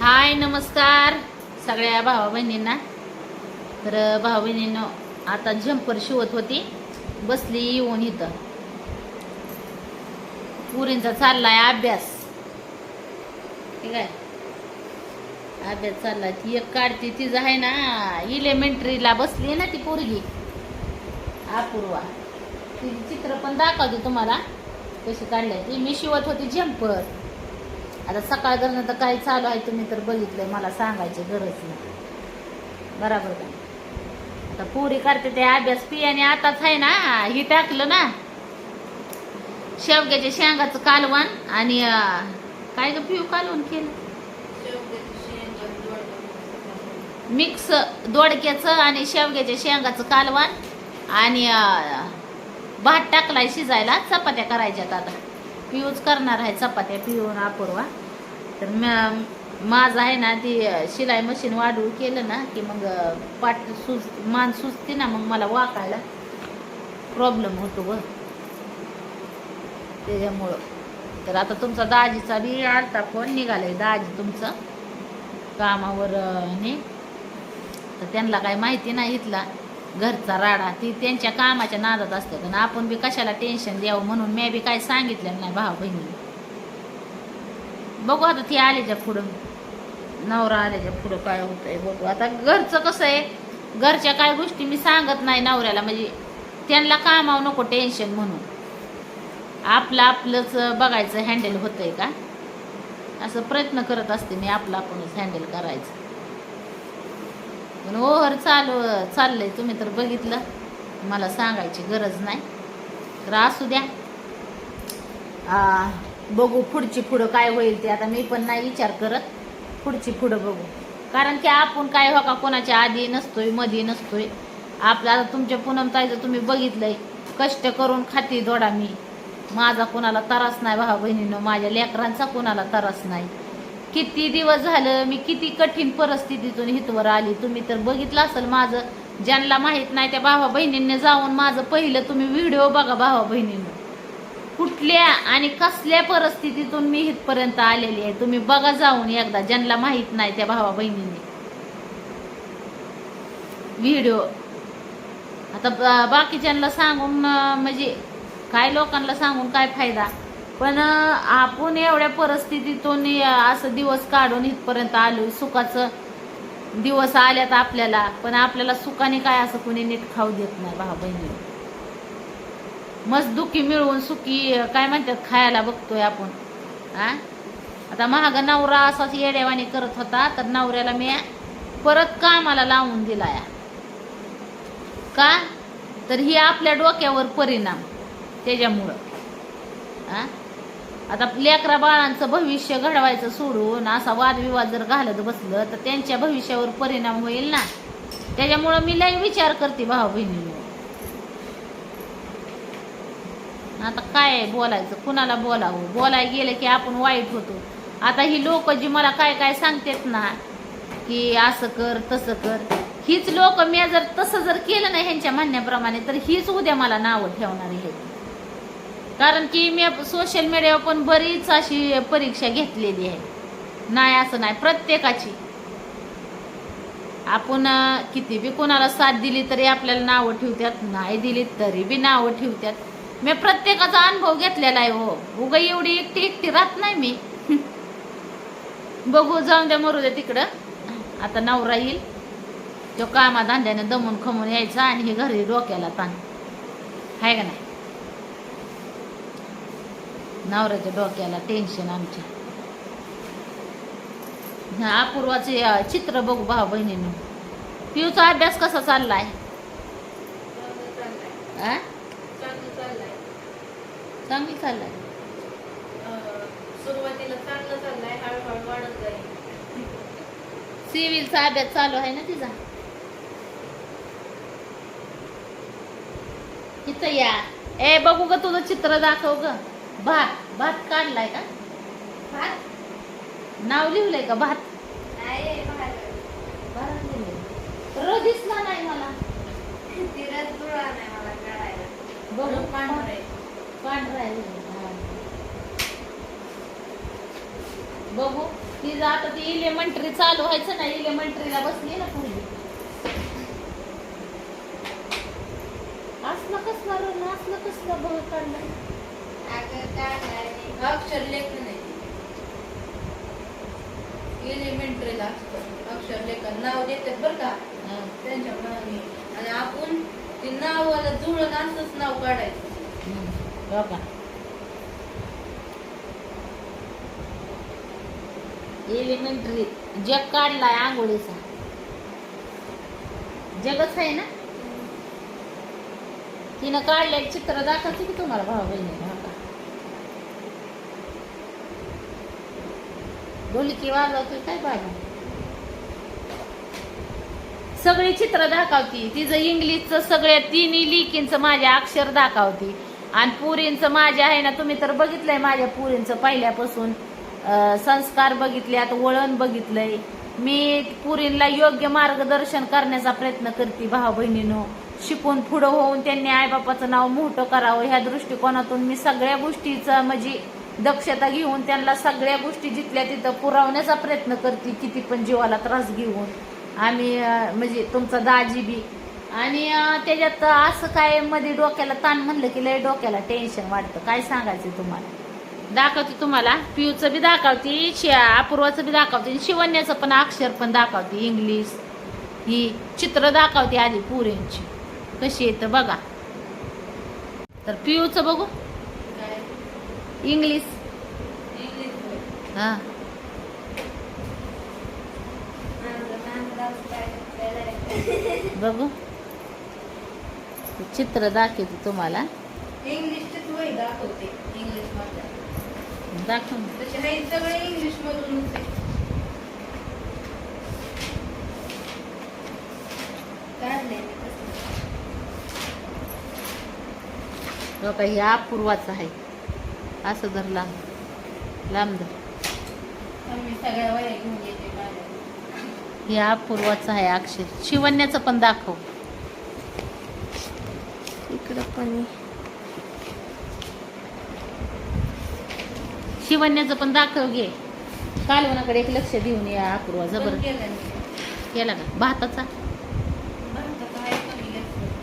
हाय नमस्कार सगळ्या भावा बहिणींना. तर भावा बहिणीनं आता झंपर शिवत होती. बसली येऊन इथं. पुरींचा चाललाय अभ्यास. ठीक आहे? अभ्यास चाललाय. ती एक काढते तिचं आहे ना इलेमेंटरीला बसली ना ती पोरगी. अपूर्वा. तिची चित्र पण दाखवते तुम्हाला. कशी काढल्या ती? मी शिवत होती झंपर आता सकाळ तर काय चालू आहे तुम्ही तर बघितलंय मला सांगायची गरज नाही. बराबर का? आता पुरी करते ते अभ्यास पियाने आताच आहे ना ही टाकलं ना. शेवग्याच्या शेंगाचं कालवण आणि काय ग पिऊ कालवण केलं? मिक्स दोडक्याचं आणि शेवग्याच्या शेंगाचं कालवण आणि भात टाकलाय शिजायला चपात्या करायच्यात आता. पिऊच करणार आहे चपात्या पिऊन अपूर्वा. तर म- माझं आहे ना ती शिलाई मशीन वाढवू केलं ना की मग पाठ सुज मान सुचते ना मग मला वाकायला प्रॉब्लेम होतो ग. त्याच्यामुळं. तर आता तुमचा दाजीचा बी आलता फोन निघालाय दाजी तुमचं कामावर नाही ने. तर त्यांना काही माहिती नाही इथला घरचा राडा. ती त्यांच्या कामाच्या नादात असते पण आपण बी कशाला टेन्शन द्यावं म्हणून मी बी काय सांगितलं नाही भाऊ बहिणी बघू आता ती आल्याच्या पुढं. नवरा आल्याच्या पुढं काय होतंय बघू. आता घरचं कसं आहे घरच्या काय गोष्टी मी सांगत नाही नवऱ्याला. म्हणजे त्यांना कामावं नको टेन्शन म्हणून. आपलं आपलंच बघायचं हँडल होतंय का? असं प्रयत्न करत असते मी आपलं आपणच हँडल करायचं. पण ओव्हर चालू चाललंय. तुम्ही तर बघितलं. मला सांगायची गरज नाही. तर असू द्या. आ, बघू पुढची पुढं काय होईल ते. आता मी पण नाही विचार करत. पुढची पुढं बघू. कारण की आपण काय हो का कोणाच्या आधी नसतोयमध्ये नसतोय. आपलं आता तुमच्या पूनम ताईचं तुम्ही बघितलंय. कष्ट करून खाती दोडा मी. माझा कोणाला त्रास नाही भावा बहिणीनं. माझ्या लेकरांचा कोणाला त्रास नाही. किती दिवस झालं मी किती कठीण परिस्थितीतून हितवर आली. तुम्ही तर बघितलं असेल माझं. ज्यांना माहीत नाही त्या भावा बहिणींनी जाऊन माझं पहिलं तुम्ही व्हिडिओ बघा भावा बहिणीनं. कुठल्या आणि कसल्या परिस्थितीतून मी इथपर्यंत आलेली आहे? तुम्ही बघा जाऊन एकदा. ज्यांना माहीत नाही त्या भावा बहिणींनी. व्हिडिओ. आता बाकीच्यांना सांगून म्हणजे काय लोकांना सांगून काय फायदा? पण आपण एवढ्या परिस्थितीतून असं दिवस काढून इथपर्यंत आलो सुखाचं दिवस आल्यात आपल्याला. पण आपल्याला सुखाने काय असं कुणी नीट खाऊ देत नाही भावा बहिणी मस्त दुखी मिळवून सुखी काय म्हणतात खायला बघतोय आपण. हा आता महाग नवरा असाच येड्यावानी करत होता तर नवऱ्याला मी परत कामाला लावून दिला या. का? तर ही आपल्या डोक्यावर परिणाम त्याच्यामुळं. हा आता लेकरा बाळांचं भविष्य घडवायचं सोडून असा वादविवाद जर घालत बसलं तर त्यांच्या भविष्यावर परिणाम होईल ना? त्याच्यामुळं मी लय विचार करते भाऊ बहिणींनो आता काय बोलायचं? कुणाला बोलावं? बोलाय गेलं की आपण वाईट होतो. आता ही लोक जी मला काय काय सांगतात ना की असं कर तसं कर हीच लोक मी जर तसं जर केलं ना ह्यांच्या म्हणण्याप्रमाणे तर हीच उद्या मला नावं ठेवणारी आहेत. कारण की मी सोशल मीडियावर पण बरीच अशी परीक्षा घेतलेली आहे. नाही असं नाही प्रत्येकाची. आपण किती बी कोणाला साथ दिली तरी आपल्याला नावं ठेवतात नाही दिली तरी बी नावं ठेवतात. मी प्रत्येकाचा अनुभव घेतलेला आहे हो. उगा एवढी एकटी एकटी राहत नाही मी. बघू जाऊन द्या मरू द्या तिकडं. आता नवरा येईल. तो कामा धंद्याने दमून खमून यायचा आणि हे घरी डोक्याला ताण. आहे का नाही? नवऱ्याच्या डोक्याला टेन्शन आमच्या. अपूर्वाचे चित्र बघू भाऊ बहिणींनो. पिऊचा अभ्यास कसा चाललाय? चांगली चाललाय. सुरुवातीला चांगलं चाललंय हळूहळू वाढत जाईल. सिव्हिलचा अभ्यास चालू आहे ना तिचा? इथं या. ए बघू ग तुझं चित्र दाखव ग. भात भात काढलाय का? भात? नाव लिहिलंय का भात? नाही भात. लिहिलंय. र दिसला नाही मला जुळा नाही मला बघू पांढरं. पांढरा. हा. बघू तिचं आता ती इलेमेंटरी चालू व्हायचं ना इलेमेंटरीला बसली ना पूर्वी असलं कसलं रे असलं कसलं बघ काढलं नाही. अक्षर लेखन आहे एलिमेंटरीला असतं अक्षर लेखन नाव देतात बरं का. त्यांच्या मनाने आणि आपण ते नावाला जुळून असंच नाव काढायचं. हो का? एलिमेंटरी जग काढलाय आंघोळीचा. जगच आहे ना? तिनं काढले चित्र दाखवते की तुम्हाला भाऊ बहिणी? हो ढोलकी वाजवतोय काय बाबा? सगळी चित्र दाखवती. तिचं इंग्लिशचं सगळ्या तिन्ही लिकींचं माझ्या अक्षर दाखवती. आणि पुरींचं माझ्या आहे ना तुम्ही तर बघितलंय माझ्या पुरींचं पहिल्यापासून. संस्कार संस्कार आता वळण बघितलंय. मी पुरींना योग्य मार्गदर्शन करण्याचा प्रयत्न करते भाऊ बहिणीनो शिकून पुढं होऊन त्यांनी आईबापाचं नाव मोठं करावं ह्या दृष्टिकोनातून मी सगळ्या गोष्टीचं म्हणजे दक्षता घेऊन त्यांना सगळ्या गोष्टी जिथल्या तिथं पुरवण्याचा प्रयत्न करते किती पण जीवाला त्रास घेऊन. आम्ही म्हणजे तुमचा दाजी बी. आणि त्याच्यात असं काय मध्ये डोक्याला ताण म्हणलं की लय डोक्याला टेन्शन वाटतं काय सांगायचं तुम्हाला? दाखवते तुम्हाला. पियूचं बी दाखवते शि अपूर्वाचं बी दाखवते आणि शिवण्याचं पण अक्षर पण दाखवते. इंग्लिश ही चित्र दाखवते आधी पुरेंची. कशी येतं बघा. तर पियूचं बघू. काय? इंग्लिश. हा माझं नांगराचं काय केलंय. बघू. चित्र दाखवते तुम्हाला. दाखवते इंग्लिशमध्ये दाखव ना. तसे नाही सगळे इंग्लिश मधूनच आहे. हो अपूर्वाचं आहे. असं धर लांब. लांब धर. सगळ्या वया घेऊन येते. माझ्या हे अपूर्वाचं आहे अक्षर शिवण्याचं पण दाखव. इकडं पण शिवण्याचं पण दाखव घे. कालवनाकडे एक लक्ष देऊन या अपूर्वा जबर. केला का? भाताचा भारतात आहे कमी लेकरं.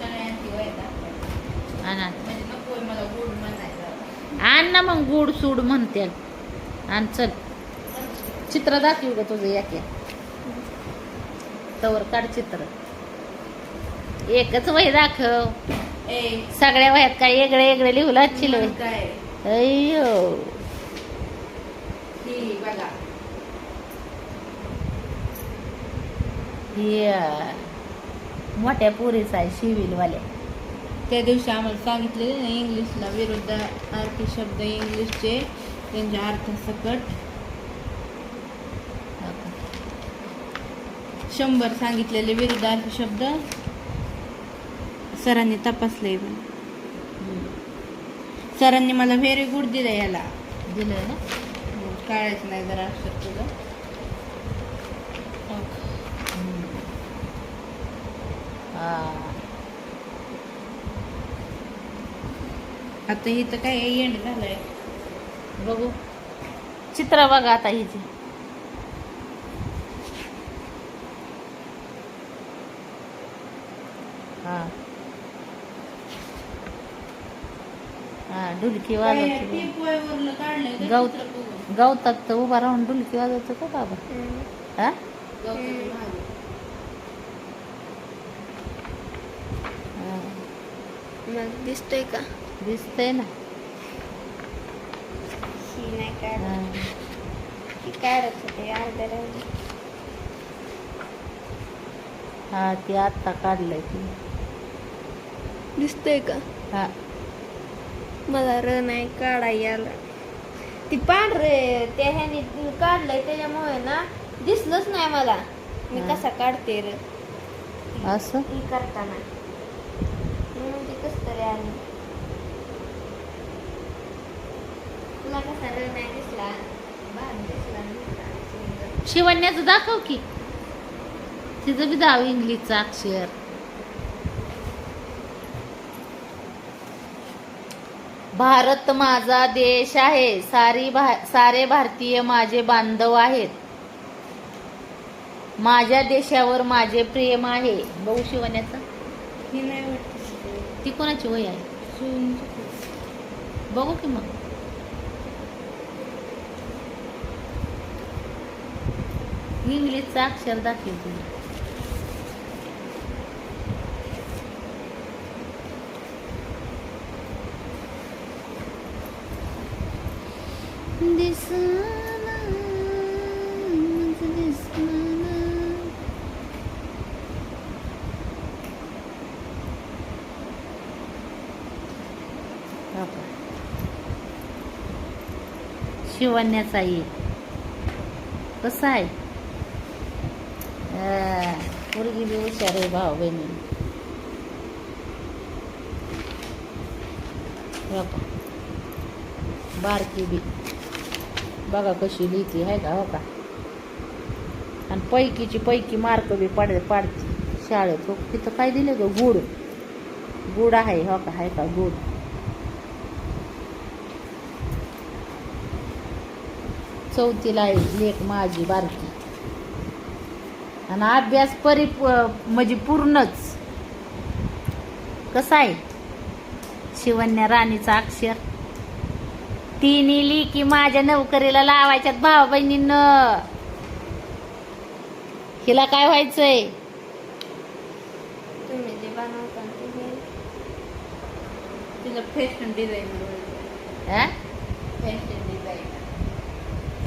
सगळ्यांची वय दाखवायची. आणा म्हणजे नकोय मला गोड म्हणायचं आण गुड सूड म्हणते. आण चल. चित्र दाखव का तुझं याके तवर काढ चित्र. एकच वही दाखव. सगळ्या वह्यात काय वेगळे वेगळे लिहू लागशील अय्यो. बघा. मोठ्या पुरीचा आहे शिविलवाल्या. त्या दिवशी आम्हाला सांगितलेले ना इंग्लिशला विरुद्ध अर्थी शब्द इंग्लिशचे त्यांचे अर्थ सकट. शंभर सांगितलेले विरुद्धार्थी शब्द. सरांनी तपासले सरांनी मला व्हेरी गुड दिलं याला. दिलं ना? काढायचं नाही जरा अक्षर तुझं हा. आता इथं काय एंड झालंय. बघू. चित्र बघा आता हिची. हा. हा डुलकी वाजवते गवत? गवतात तर उभा राहून डुलकी वाजवतो का बाबा? हा. हा. दिसतोय का? दिसतंय ना ही नाही काढत हा. ही काढत होते अर्ध्या राहिली हा ती आत्ता काढलंय ती दिसतोय का हा मला र नाही काढाय याला ती पांढरे त्या ह्याने काढलंय त्याच्यामुळे ना दिसलंच नाही मला मी हा. कसा काढते र असं ही करताना म्हणून ते कस तरी आलं नाही दिसला भाग दिसला सुंदर. शिवण्याचं दाखव की. तिचं बी दाव इंग्लिशचं अक्षर. भारत माझा देश आहे. सारी भा सारे भारतीय माझे बांधव आहेत. माझ्या देशावर माझे प्रेम आहे. बघू शिवण्याचं. हे नाही वाटत. ती कोणाची वय आहे? बघू की मग. इंग्लिशचं अक्षर दाखव तुला दिसना, शिवण्याचा ये कसा आहे? हा पोरगी बी हुशार आहे भाऊ बहिणी. बारकी बी बघा कशी लिहिती आहे का हो का? आणि पैकीची पैकी मार्क बी पाड पाडते. शाळेत हो तिथं काय दिले ग? गुड. गुड आहे हो का आहे का गुड. चौथीला आहे लेख माझी बारकी. आणि अभ्यास परि म्हणजे पूर्णच. कसा आहे? शिवण्या राणीचा अक्षर. तिने ली की माझ्या नोकरीला लावायच्यात भावा बहिणींना हिला काय व्हायचंय?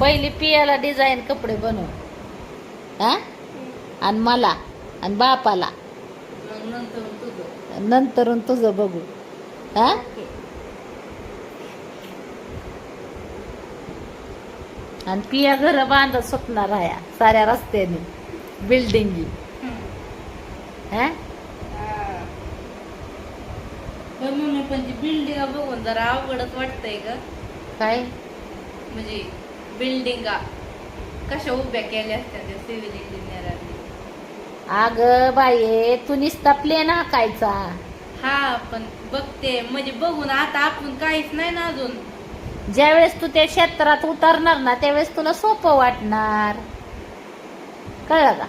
पहिली पियाला डिझाईन कपडे बनव. हा? आणि मला आणि बापाला. नंतर तुझं बघू. हा. आणि पिया घर बांधत सुटणार आहे साऱ्या रस्त्याने बिल्डिंगी हा? पण मम्मी पण ती बिल्डिंगा बघून जरा अवघडच वाटतंय ग. काय? म्हणजे बिल्डिंगा कशा उभ्या केल्या असत्या त्या सिव्हिल इंजिनियरांनी अग बाये तू निसता प्लेन हाकायचा हा पण बघते म्हणजे बघून आता आपण काहीच नाही ना अजून. ज्यावेळेस तू त्या क्षेत्रात उतरणार ना त्यावेळेस तुला सोपं वाटणार. कळलं का?